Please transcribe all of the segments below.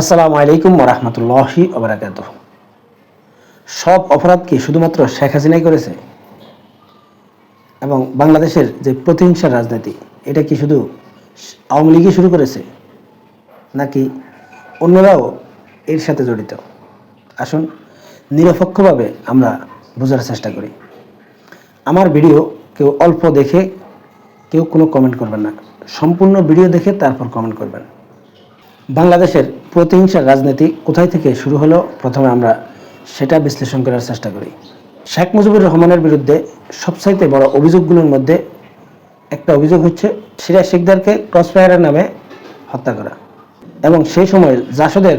আসসালামু আলাইকুম ওরহমতুল্লাহি ওবরাকাত সব অপরাধ কি শুধুমাত্র শেখ হাসিনাই করেছে? এবং বাংলাদেশের যে প্রতিহিংসার রাজনীতি, এটা কি শুধু আওয়ামী লীগই শুরু করেছে? নাকি অন্যরাও এর সাথে জড়িত? আসুন নিরপেক্ষভাবে আমরা বোঝার চেষ্টা করি। আমার ভিডিও কেউ অল্প দেখে কেউ কোনো কমেন্ট করবেন না। সম্পূর্ণ ভিডিও দেখে তারপর কমেন্ট করবেন। বাংলাদেশের প্রতিহিংসার রাজনীতি কোথায় থেকে শুরু হলো? প্রথমে আমরা সেটা বিশ্লেষণ করার চেষ্টা করি। শেখ মুজিবুর রহমানের বিরুদ্ধে সবচাইতে বড় অভিযোগগুলোর মধ্যে একটা অভিযোগ হচ্ছে, সিরাজ শিকদারকে ক্রসফায়ারের নামে হত্যা করা। এবং সেই সময় জাসদের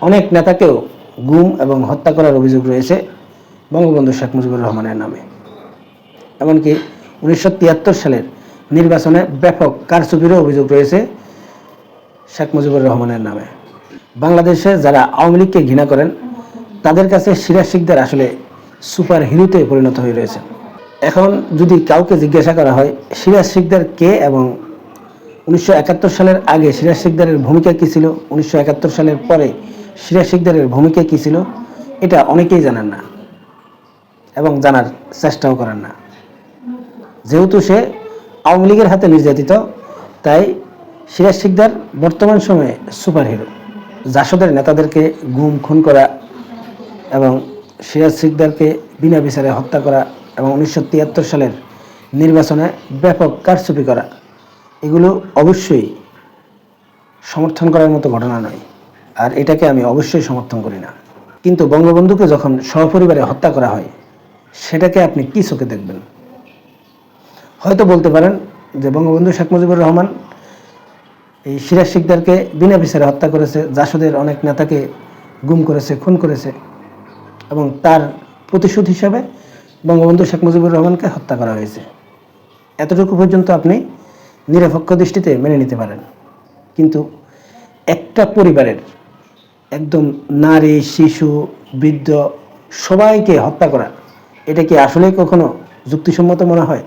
অনেক নেতাকেও গুম এবং হত্যা করার অভিযোগ রয়েছে বঙ্গবন্ধু শেখ মুজিবুর রহমানের নামে। এমনকি উনিশশো তিয়াত্তর সালের নির্বাচনে ব্যাপক কারচুপিরও অভিযোগ রয়েছে শেখ মুজিবুর রহমানের নামে। বাংলাদেশে যারা আওয়ামী লীগকে ঘৃণা করেন, তাদের কাছে সিরাজ শিকদার আসলে সুপার হিরোতে পরিণত হয়ে রয়েছে। এখন যদি কাউকে জিজ্ঞাসা করা হয় সিরাজ শিকদার কে এবং উনিশশো একাত্তর সালের আগে সিরাজ শিকদারের ভূমিকা কী ছিল, উনিশশো একাত্তর সালের পরে সিরাজ শিকদারের ভূমিকা কী ছিল, এটা অনেকেই জানেন না এবং জানার চেষ্টাও করেন না। যেহেতু সে আওয়ামী লীগের হাতে নির্যাতিত, তাই সিরাজ শিকদার বর্তমান সময়ে সুপার হিরো জাসদের নেতাদেরকে গুম, খুন করা এবং সিরাজ শিকদারকে বিনা বিচারে হত্যা করা এবং উনিশশো তিয়াত্তর সালের নির্বাচনে ব্যাপক কারচুপি করা, এগুলো অবশ্যই সমর্থন করার মতো ঘটনা নয়। আর এটাকে আমি অবশ্যই সমর্থন করি না। কিন্তু বঙ্গবন্ধুকে যখন সপরিবারে হত্যা করা হয়, সেটাকে আপনি কী চোখে দেখবেন? হয়তো বলতে পারেন যে বঙ্গবন্ধু শেখ মুজিবুর রহমান এই সিরাজ শিকদারকে বিনা বিচারে হত্যা করেছে, জাসদের অনেক নেতাকে গুম করেছে, খুন করেছে এবং তার প্রতিশোধ হিসাবে বঙ্গবন্ধু শেখ মুজিবুর রহমানকে হত্যা করা হয়েছে। এতটুকু পর্যন্ত আপনি নিরপেক্ষ দৃষ্টিতে মেনে নিতে পারেন। কিন্তু একটা পরিবারের একদম নারী, শিশু, বৃদ্ধ সবাইকে হত্যা করা, এটা কি আসলেই কখনো যুক্তিসম্মত মনে হয়?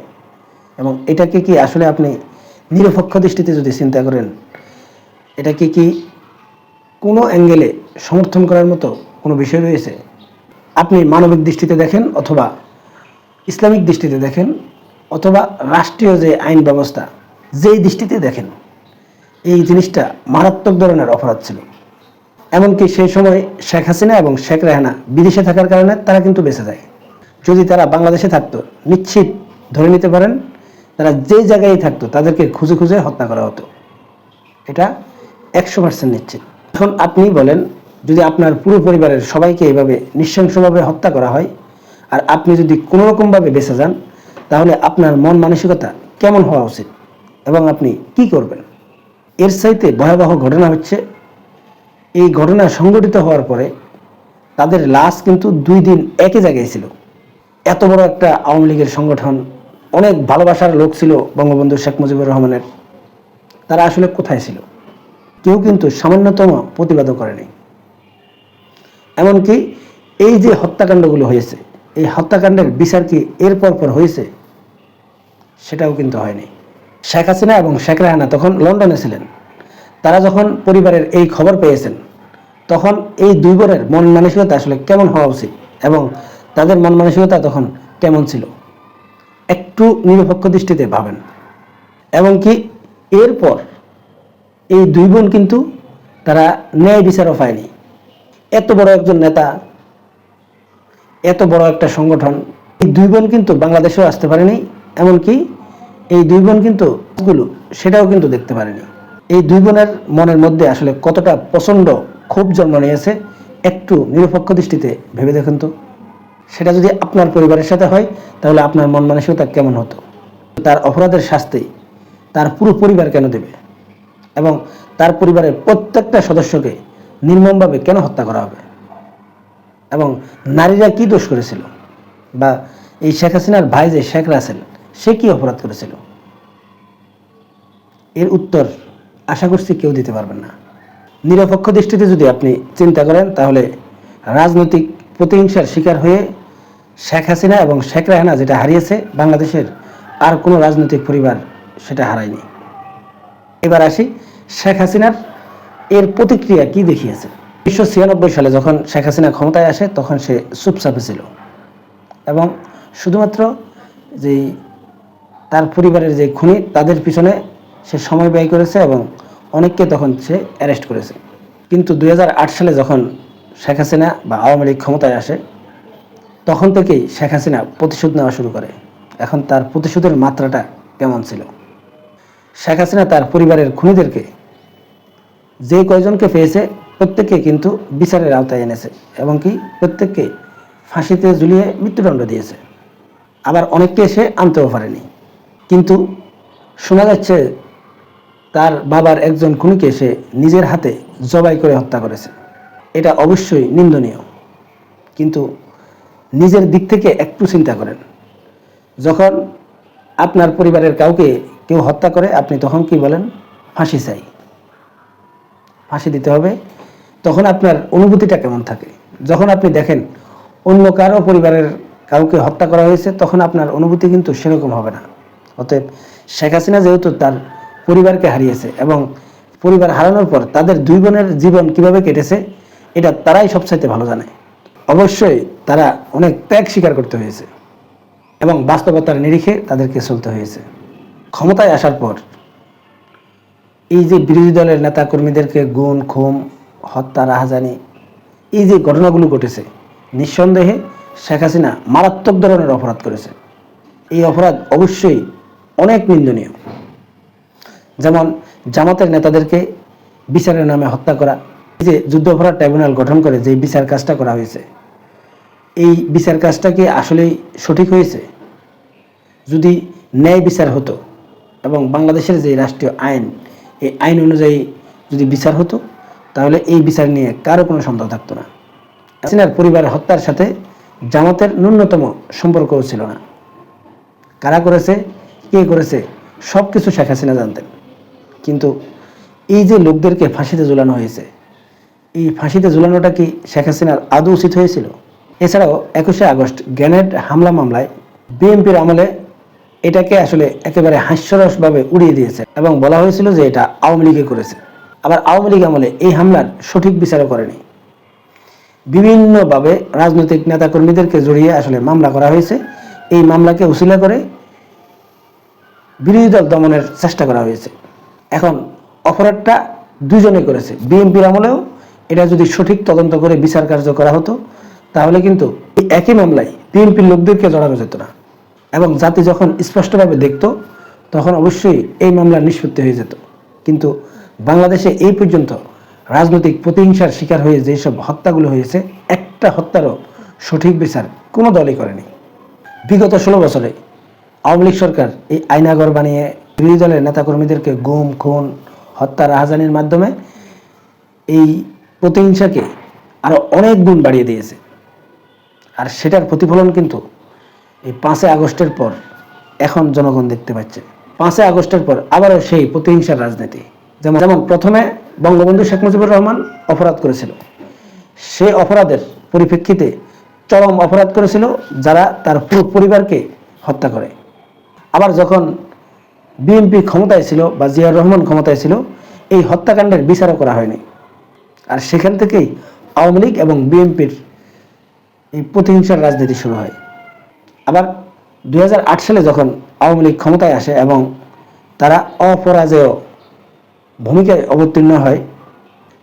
এবং এটাকে কি আসলে আপনি নিরপেক্ষ দৃষ্টিতে যদি চিন্তা করেন এটাকে কি কোনো অ্যাঙ্গেলে সমর্থন করার মতো কোনো বিষয় রয়েছে? আপনি মানবিক দৃষ্টিতে দেখেন অথবা ইসলামিক দৃষ্টিতে দেখেন অথবা রাষ্ট্রীয় যে আইন ব্যবস্থা, যেই দৃষ্টিতে দেখেন, এই জিনিসটা মারাত্মক ধরনের অপরাধ ছিল। এমনকি সেই সময় শেখ হাসিনা এবং শেখ রেহানা বিদেশে থাকার কারণে তারা কিন্তু বেঁচে যায়। যদি তারা বাংলাদেশে থাকতো, নিশ্চিত ধরে নিতে পারেন, তারা যে জায়গায় থাকতো, তাদেরকে খুঁজে খুঁজে হত্যা করা হতো। এটা একশো পার্সেন্ট নিশ্চিত এখন আপনি বলেন, যদি আপনার পুরো পরিবারের সবাইকে এভাবে নৃশংসভাবে হত্যা করা হয়, আর আপনি যদি কোনো রকমভাবে বেঁচে যান, তাহলে আপনার মন মানসিকতা কেমন হওয়া উচিত এবং আপনি কি করবেন? এর চাইতে ভয়াবহ ঘটনা হচ্ছে, এই ঘটনা সংঘটিত হওয়ার পরে তাদের লাশ কিন্তু দুই দিন একই জায়গায় ছিল। এত বড় একটা আওয়ামী লীগের সংগঠন, অনেক ভালোবাসার লোক ছিল বঙ্গবন্ধু শেখ মুজিবুর রহমানের। তারা আসলে কোথায় ছিল? কেউ কিন্তু সামান্যতম প্রতিবাদও করেনি। এমনকি এই যে হত্যাকাণ্ডগুলো হয়েছে, এই হত্যাকাণ্ডের বিচার কি এর পর হয়েছে, সেটাও কিন্তু হয়নি। শেখ হাসিনা এবং শেখ রেহানা তখন লন্ডনে ছিলেন। তারা যখন পরিবারের এই খবর পেয়েছেন, তখন এই দুই বোনের মন মানসিকতা আসলে কেমন হওয়া উচিত এবং তাদের মন মানসিকতা তখন কেমন ছিল, একটু নিরপেক্ষ দৃষ্টিতে ভাবেন। এমনকি এরপর এই দুই বোন কিন্তু তারা ন্যায় বিচারও পায়নি। এত বড় একজন নেতা, এত বড় একটা সংগঠন, এই দুই বোন কিন্তু বাংলাদেশেও আসতে পারেনি, এমনকি এই দুই বোন কিন্তু গুলো সেটাও কিন্তু দেখতে পারেনি। এই দুই বোনের মনের মধ্যে আসলে কতটা প্রচণ্ড ক্ষোভ জন্ম নিয়েছে, একটু নিরপেক্ষ দৃষ্টিতে ভেবে দেখুন তো। সেটা যদি আপনার পরিবারের সাথে হয়, তাহলে আপনার মন মানসিকতা কেমন হতো? তার অপরাধের শাস্তি তার পুরো পরিবার কেন দেবে? এবং তার পরিবারের প্রত্যেকটা সদস্যকে নির্মমভাবে কেন হত্যা করা হবে? এবং নারীরা কি দোষ করেছিল? বা এই শেখ হাসিনার ভাই যে শেখ রাসেল, সে কি অপরাধ করেছিল? এর উত্তর আশা করছি কেউ দিতে পারবেন না। নিরপেক্ষ দৃষ্টিতে যদি আপনি চিন্তা করেন, তাহলে রাজনৈতিক প্রতিহিংসার শিকার হয়ে শেখ হাসিনা এবং শেখ রেহানা যেটা হারিয়েছে, বাংলাদেশের আর কোনো রাজনৈতিক পরিবার সেটা হারায়নি। এবার আসি শেখ হাসিনার এর প্রতিক্রিয়া কি দেখিয়েছে? উনিশশো ছিয়ানব্বই সালে যখন শেখ হাসিনা ক্ষমতায় আসে, তখন সে চুপচাপে ছিল। এবং শুধুমাত্র যেই তার পরিবারের যে খুনি, তাদের পিছনে সে সময় ব্যয় করেছে এবং অনেককে তখন সে অ্যারেস্ট করেছে। কিন্তু দু হাজার আট সালে যখন শেখ হাসিনা বা আওয়ামী লীগ ক্ষমতায় আসে, তখন থেকেই শেখ হাসিনা প্রতিশোধ নেওয়া শুরু করে। এখন তার প্রতিশোধের মাত্রাটা কেমন ছিল? শেখ হাসিনা তার পরিবারের খুনিদেরকে যে কয়জনকে পেয়েছে প্রত্যেককে কিন্তু বিচারের আওতায় এনেছে এবং কি প্রত্যেককে ফাঁসিতে ঝুলিয়ে মৃত্যুদণ্ড দিয়েছে। আবার অনেককে এসে আনতেও পারেনি। কিন্তু শোনা যাচ্ছে তার বাবার একজন খুনিকে সে নিজের হাতে জবাই করে হত্যা করেছে। এটা অবশ্যই নিন্দনীয়। কিন্তু নিজের দিক থেকে একটু চিন্তা করেন। যখন আপনার পরিবারের কাউকে কেউ হত্যা করে, আপনি তখন কি বলেন? ফাঁসি চাই। ফাঁসি দিতে হবে। তখন আপনার অনুভূতিটা কেমন থাকে? যখন আপনি দেখেন অন্য কারও পরিবারের কাউকে হত্যা করা হয়েছে, তখন আপনার অনুভূতি কিন্তু সেরকম হবে না। অতএব শেখ হাসিনা যেহেতু তার পরিবারকে হারিয়েছে এবং পরিবার হারানোর পর তাদের দুই বোনের জীবন কীভাবে কেটেছে, এটা তারাই সবচাইতে ভালো জানে। অবশ্যই তারা অনেক ত্যাগ স্বীকার করতে হয়েছে। এবং বাস্তবতার নিরিখে তাদেরকে চলতে হয়েছে। ক্ষমতায় আসার পর এই যে বিরোধী দলের নেতা কর্মীদেরকে গুণ, খুম, হত্যা, রাহাজানি, এই যে ঘটনাগুলো ঘটেছে, নিঃসন্দেহে শেখ হাসিনা মারাত্মক ধরনের অপরাধ করেছে। এই অপরাধ অবশ্যই অনেক নিন্দনীয়। যেমন জামাতের নেতাদেরকে বিচারের নামে হত্যা করা যে যুদ্ধ অপরাধ ট্রাইব্যুনাল গঠন করে যে বিচার কাজটা করা হয়েছে, এই বিচার কাজটা কি আসলেই সঠিক হয়েছে? যদি ন্যায় বিচার হতো এবং বাংলাদেশের যে রাষ্ট্রীয় আইন, এই আইন অনুযায়ী যদি বিচার হতো, তাহলে এই বিচার নিয়ে কারও কোনো সন্দেহ থাকতো না। হাসিনার পরিবারের হত্যার সাথে জামাতের ন্যূনতম সম্পর্কও ছিল না। কারা করেছে, কে করেছে সব কিছু শেখ হাসিনা জানতেন। কিন্তু এই যে লোকদেরকে ফাঁসিতে ঝুলানো হয়েছে, এই ফাঁসিতে ঝুলানোটা কি শেখ হাসিনার আদৌ উচিত হয়েছিল? এছাড়াও একুশে আগস্ট গ্রেনেড হামলা মামলায় বিএনপির আমলে এটাকে আসলে একেবারে হাস্যরসভাবে উড়িয়ে দিয়েছে এবং বলা হয়েছিল যে এটা আওয়ামী লীগে করেছে। আবার আওয়ামী লীগ আমলে এই হামলার সঠিক বিচারও করেনি। বিভিন্নভাবে রাজনৈতিক নেতাকর্মীদেরকে জড়িয়ে আসলে মামলা করা হয়েছে। এই মামলাকে উসিলা করে বিরোধী দল দমনের চেষ্টা করা হয়েছে। এখন অপরাধটা দুজনে করেছে। বিএনপির আমলেও এটা যদি সঠিক তদন্ত করে বিচার কার্য করা হতো, তাহলে কিন্তু একই মামলায় বিএনপির লোকদেরকে জড়ানো যেত না। এবং জাতি যখন স্পষ্টভাবে দেখতো, তখন অবশ্যই এই মামলা নিষ্পত্তি হয়ে যেত। কিন্তু বাংলাদেশে এই পর্যন্ত রাজনৈতিক প্রতিহিংসার শিকার হয়ে যেসব হত্যাগুলো হয়েছে, একটা হত্যারও সঠিক বিচার কোনো দলই করেনি। বিগত ষোলো বছরে আওয়ামী লীগ সরকার এই আইনাগর বানিয়ে বিরোধী দলের নেতাকর্মীদেরকে গুম, খুন হত্যা রাহাজানির মাধ্যমে এই প্রতিহিংসাকে আরও অনেক গুণ বাড়িয়ে দিয়েছে। আর সেটার প্রতিফলন কিন্তু এই পাঁচই আগস্টের পর এখন জনগণ দেখতে পাচ্ছে। পাঁচই আগস্টের পর আবারও সেই প্রতিহিংসার রাজনীতি। যেমন যেমন প্রথমে বঙ্গবন্ধু শেখ মুজিবুর রহমান অপরাধ করেছিল। সে অপরাধের পরিপ্রেক্ষিতে চরম অপরাধ করেছিল যারা তার পুরো পরিবারকে হত্যা করে। আবার যখন বিএনপি ক্ষমতায় ছিল বা জিয়াউর রহমান ক্ষমতায় ছিল, এই হত্যাকাণ্ডের বিচারও করা হয়নি। আর সেখান থেকেই আওয়ামী লীগ এবং বিএনপির এই প্রতিহিংসার রাজনীতি শুরু হয়। আবার দু হাজার আট সালে যখন আওয়ামী লীগ ক্ষমতায় আসে এবং তারা অপরাজেয় ভূমিকায় অবতীর্ণ হয়,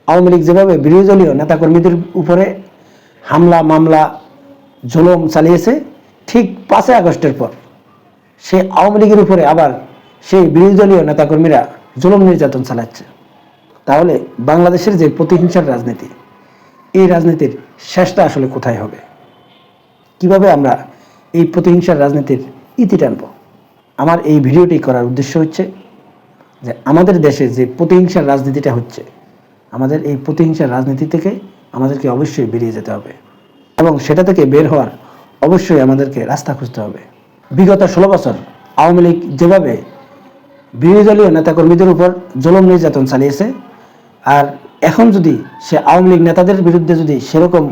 আওয়ামী লীগ যেভাবে বিরোধী দলীয় নেতাকর্মীদের উপরে হামলা, মামলা, জুলুম চালিয়েছে, ঠিক পাঁচই আগস্টের পর সে আওয়ামী লীগের উপরে আবার সেই বিরোধী দলীয় নেতাকর্মীরা জুলুম নির্যাতন চালাচ্ছে। তাহলে বাংলাদেশের যে প্রতিহিংসার রাজনীতি, এই রাজনীতির শেষটা আসলে কোথায় হবে? কীভাবে আমরা এই প্রতিহিংসার রাজনীতির ইতি টানব। আমার এই ভিডিওটি করার উদ্দেশ্য হচ্ছে যে আমাদের দেশে যে প্রতিহিংসার রাজনীতিটা হচ্ছে, আমাদের এই প্রতিহিংসার রাজনীতি থেকে আমাদেরকে অবশ্যই বেরিয়ে যেতে হবে এবং সেটা থেকে বের হওয়ার অবশ্যই আমাদেরকে রাস্তা খুঁজতে হবে। বিগত ষোলো বছর আওয়ামী লীগ যেভাবে বিরোধী দলীয় নেতাকর্মীদের উপর জুলুম নির্যাতন চালিয়েছে, আর এখন যদি সে আওয়ামী লীগ নেতাদের বিরুদ্ধে যদি সেরকম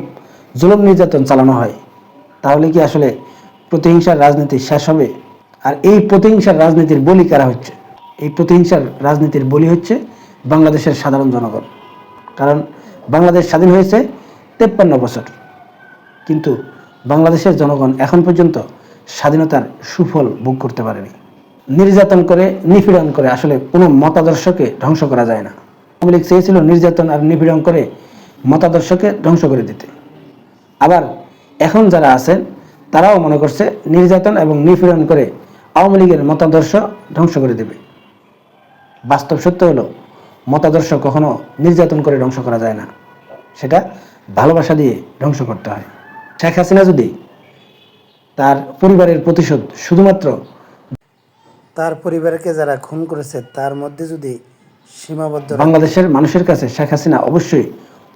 জুলুম নির্যাতন চালানো হয়, তাহলে কি আসলে প্রতিহিংসার রাজনীতি শেষ হবে। আর এই প্রতিহিংসার রাজনীতির বলি কারা হচ্ছে? এই প্রতিহিংসার রাজনীতির বলি হচ্ছে বাংলাদেশের সাধারণ জনগণ। কারণ বাংলাদেশ স্বাধীন হয়েছে তেপ্পান্ন বছর। কিন্তু বাংলাদেশের জনগণ এখন পর্যন্ত স্বাধীনতার সুফল ভোগ করতে পারেনি। নির্যাতন করে, নিপীড়ন করে আসলে কোনো মতাদর্শকে ধ্বংস করা যায় না। আওয়ামী লীগ চেয়েছিল নির্যাতন আর নিপীড়ন করে মতাদর্শকে ধ্বংস করে দিতে। আবার এখন যারা আছেন তারাও মনে করছে নির্যাতন এবং নিপীড়ন করে আওয়ামী লীগের মতাদর্শ ধ্বংস করে দেবে। বাস্তব সত্য হলো মতাদর্শ কখনো নির্যাতন করে ধ্বংস করা যায় না। সেটা ভালোবাসা দিয়ে ধ্বংস করতে হয়। শেখ হাসিনা যদি তার পরিবারের প্রতিশোধ শুধুমাত্র তার পরিবারকে যারা খুন করেছে তার মধ্যে যদি সীমাবদ্ধ বাংলাদেশের মানুষের কাছে শেখ হাসিনা অবশ্যই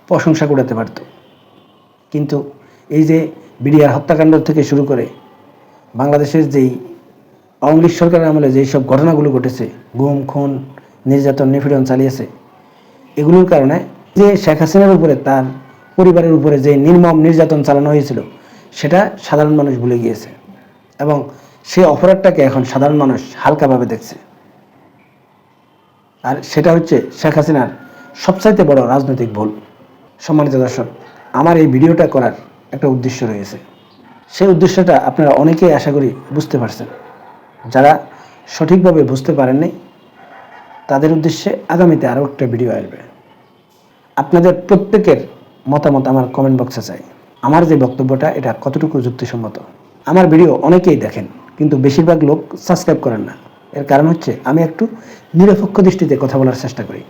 প্রশংসা কুড়াতে পারত। কিন্তু এই যে বিডিআর হত্যাকাণ্ড থেকে শুরু করে বাংলাদেশের যেই লীগ সরকারের আমলে যেই সব ঘটনাগুলো ঘটেছে, গুম, খুন, নির্যাতন, নিপীড়ন চালিয়েছে, এগুলোর কারণে যে শেখ হাসিনার উপরে তার পরিবারের উপরে যে নির্মম নির্যাতন চালানো হয়েছিল, সেটা সাধারণ মানুষ ভুলে গিয়েছে এবং সে অপরাধটাকে এখন সাধারণ মানুষ হালকাভাবে দেখছে। আর সেটা হচ্ছে শেখ হাসিনার সবচাইতে বড় রাজনৈতিক ভুল। সম্মানিত দর্শক, আমার এই ভিডিওটা করার একটা উদ্দেশ্য রয়েছে। সেই উদ্দেশ্যটা আপনারা অনেকেই আশা করি বুঝতে পারছেন। যারা সঠিকভাবে বুঝতে পারেননি, তাদের উদ্দেশ্যে আগামীতে আরও একটা ভিডিও আসবে। আপনাদের প্রত্যেকের মতামত আমার কমেন্ট বক্সে চাই। আমার যে বক্তব্যটা, এটা কতটুকু যুক্তিসম্মত? আমার ভিডিও অনেকেই দেখেন, কিন্তু বেশিরভাগ লোক সাবস্ক্রাইব করেন না। এর কারণ হচ্ছে, আমি একটু নিরপেক্ষ দৃষ্টিতে কথা বলার চেষ্টা করি।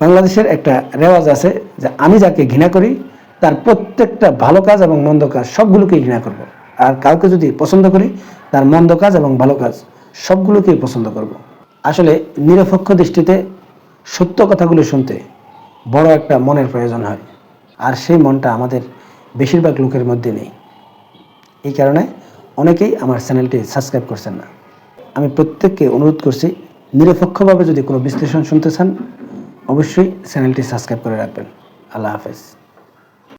বাংলাদেশের একটা রেওয়াজ আছে যে, আমি যাকে ঘৃণা করি তার প্রত্যেকটা ভালো কাজ এবং মন্দ কাজ সবগুলোকেই ঘৃণা করব। আর কাউকে যদি পছন্দ করি, তার মন্দ কাজ এবং ভালো কাজ সবগুলোকেই পছন্দ করব। আসলে নিরপেক্ষ দৃষ্টিতে সত্য কথাগুলো শুনতে বড় একটা মনের প্রয়োজন হয়। আর সেই মনটা আমাদের বেশিরভাগ লোকের মধ্যে নেই। এই কারণে অনেকেই আমার চ্যানেলটি সাবস্ক্রাইব করছেন না। আমি প্রত্যেককে অনুরোধ করছি, নিরপেক্ষভাবে যদি কোনো বিশ্লেষণ শুনতে চান, অবশ্যই চ্যানেলটি সাবস্ক্রাইব করে রাখবেন। আল্লাহ হাফেজ।